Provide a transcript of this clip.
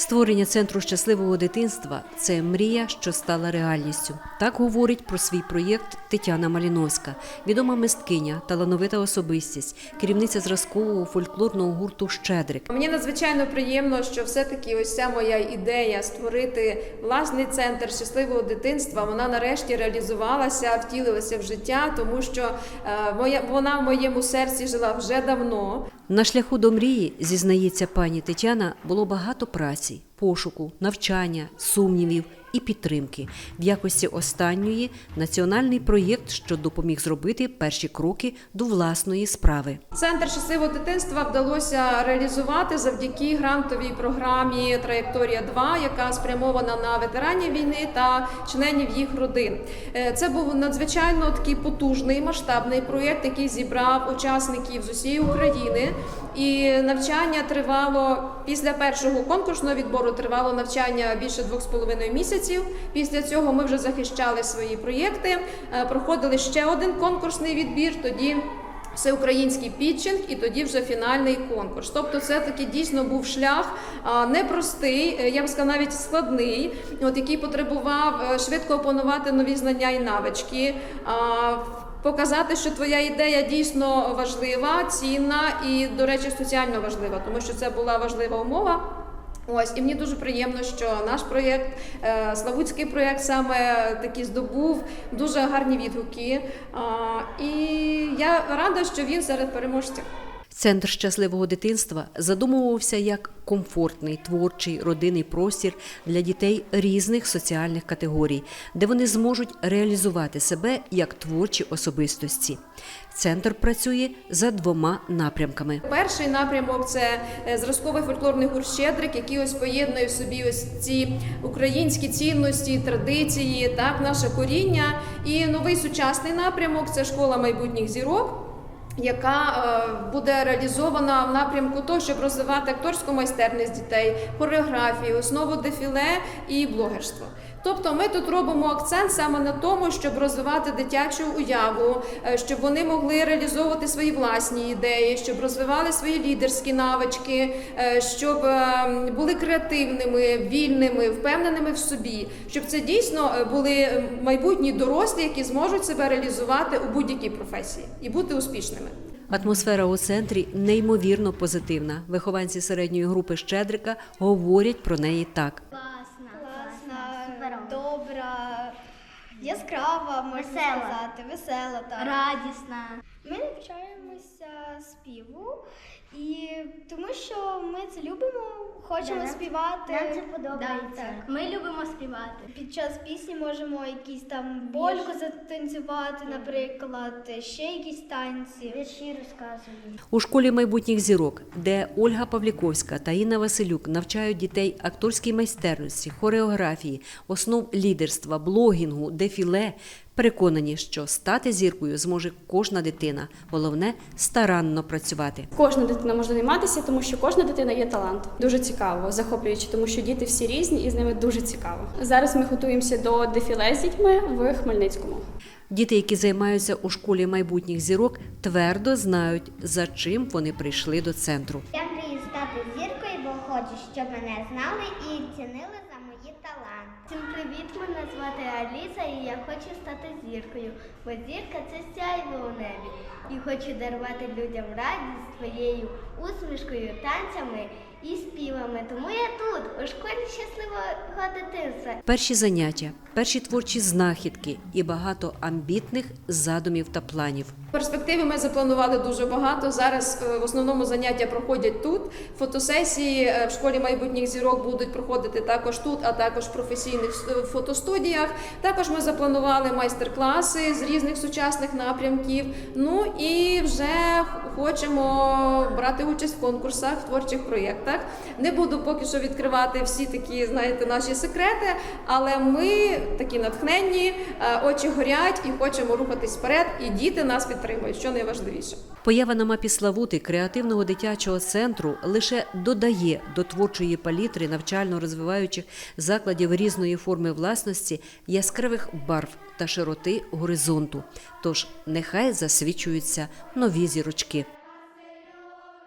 Створення центру щасливого дитинства це мрія, що стала реальністю. Так говорить про свій проєкт Тетяна Маліновська, відома мисткиня, талановита особистість, керівниця зразкового фольклорного гурту Щедрик. Мені надзвичайно приємно, що все-таки ось ця моя ідея створити власний центр щасливого дитинства. Вона нарешті реалізувалася, втілилася в життя, тому що е, моя вона в моєму серці жила вже давно. На шляху до мрії, зізнається пані Тетяна, було багато праці, пошуку, навчання, сумнівів і підтримки. В якості останньої національний проєкт, що допоміг зробити перші кроки до власної справи. Центр щасливого дитинства вдалося реалізувати завдяки грантовій програмі Траєкторія 2 яка спрямована на ветеранів війни та членів їх родин. Е, Це був надзвичайно такий потужний масштабний проєкт, який зібрав учасників з усієї України. І навчання тривало після першого конкурсного відбору. Тривало навчання більше двох з половиною місяців. Після цього ми вже захищали свої проєкти. е, Проходили ще один конкурсний відбір. Тоді всеукраїнський підчинг і тоді вже фінальний конкурс. Тобто, це таки дійсно був шлях непростий, е, я б сказала, навіть складний, от який потребував е, швидко опанувати нові знання і навички. Показати, що твоя ідея дійсно важлива, цінна і, до речі, соціально важлива, тому що це була важлива умова. Ось і мені дуже приємно, що наш проєкт, е, Славутський проєкт, саме такі здобув дуже гарні відгуки. І я рада, що він серед переможців. Центр щасливого дитинства задумувався як комфортний творчий родинний простір для дітей різних соціальних категорій, де вони зможуть реалізувати себе як творчі особистості. Центр працює за двома напрямками. Перший напрямок це е, зразковий фольклорний гурт Щедрик, який ось поєднує в собі ось ці українські цінності, традиції, так наше коріння. І новий сучасний напрямок це школа майбутніх зірок. Яка е, буде реалізована в напрямку того, щоб розвивати акторську майстерність дітей, хореографію, основу дефіле і блогерство. Тобто ми тут робимо акцент саме на тому, щоб розвивати дитячу уяву, е, щоб вони могли реалізовувати свої власні ідеї, щоб розвивали свої лідерські навички, е, щоб були креативними, вільними, впевненими в собі, щоб це дійсно були майбутні дорослі, які зможуть себе реалізувати у будь-якій професії і бути успішними. Атмосфера у центрі неймовірно позитивна. Вихованці середньої групи Щедрика говорять про неї так. Яскрава, можна Весела. сказати, весела так. радісна. Ми навчаємося співу, і тому що ми це любимо, хочемо Да, співати. Нам це подобається. Да, так. Ми любимо співати. Під час пісні можемо якісь там больку затанцювати, наприклад, ще якісь танці. Вірші розказуємо. У школі майбутніх зірок, де Ольга Павліковська та Інна Василюк навчають дітей акторській майстерності, хореографії, основ лідерства, блогінгу, дефіле, переконані, що стати зіркою зможе кожна дитина. Головне старанно працювати. Кожна дитина може займатися, тому що кожна дитина є талант. Дуже цікаво, захоплююче, тому що діти всі різні і з ними дуже цікаво. Зараз ми готуємося до дефіле з дітьми в Хмельницькому. Діти, які займаються у школі майбутніх зірок, твердо знають, за чим вони прийшли до центру. Я мрію стати зіркою, бо хочу, щоб мене знали і цінили. Всім привіт! Мене звати Аліса, і я хочу стати зіркою. Бо зірка це сяйво у небі. І хочу дарувати людям радість своєю усмішкою, танцями і співами. Тому я тут, у школі щасливого дитинства. Перші заняття, перші творчі знахідки і багато амбітних задумів та планів. В перспективі ми запланували дуже багато. Зараз е, в основному заняття проходять тут. Фотосесії е, в школі майбутніх зірок будуть проходити також тут, а також в професійних е, фотостудіях. Також ми запланували майстер-класи з різних сучасних напрямків. Ну і вже хочемо брати участь в конкурсах, в творчих проєктах. Не буду поки що відкривати всі такі, знаєте, наші секрети, але ми такі натхненні, е, очі горять і хочемо рухатись вперед. І діти нас підтримують, що найважливіше. Поява на мапі Славути креативного дитячого центру лише додає до творчої палітри навчально-розвиваючих закладів різної форми власності яскравих барв та широти горизонту. Тож нехай засвічуються нові зірочки.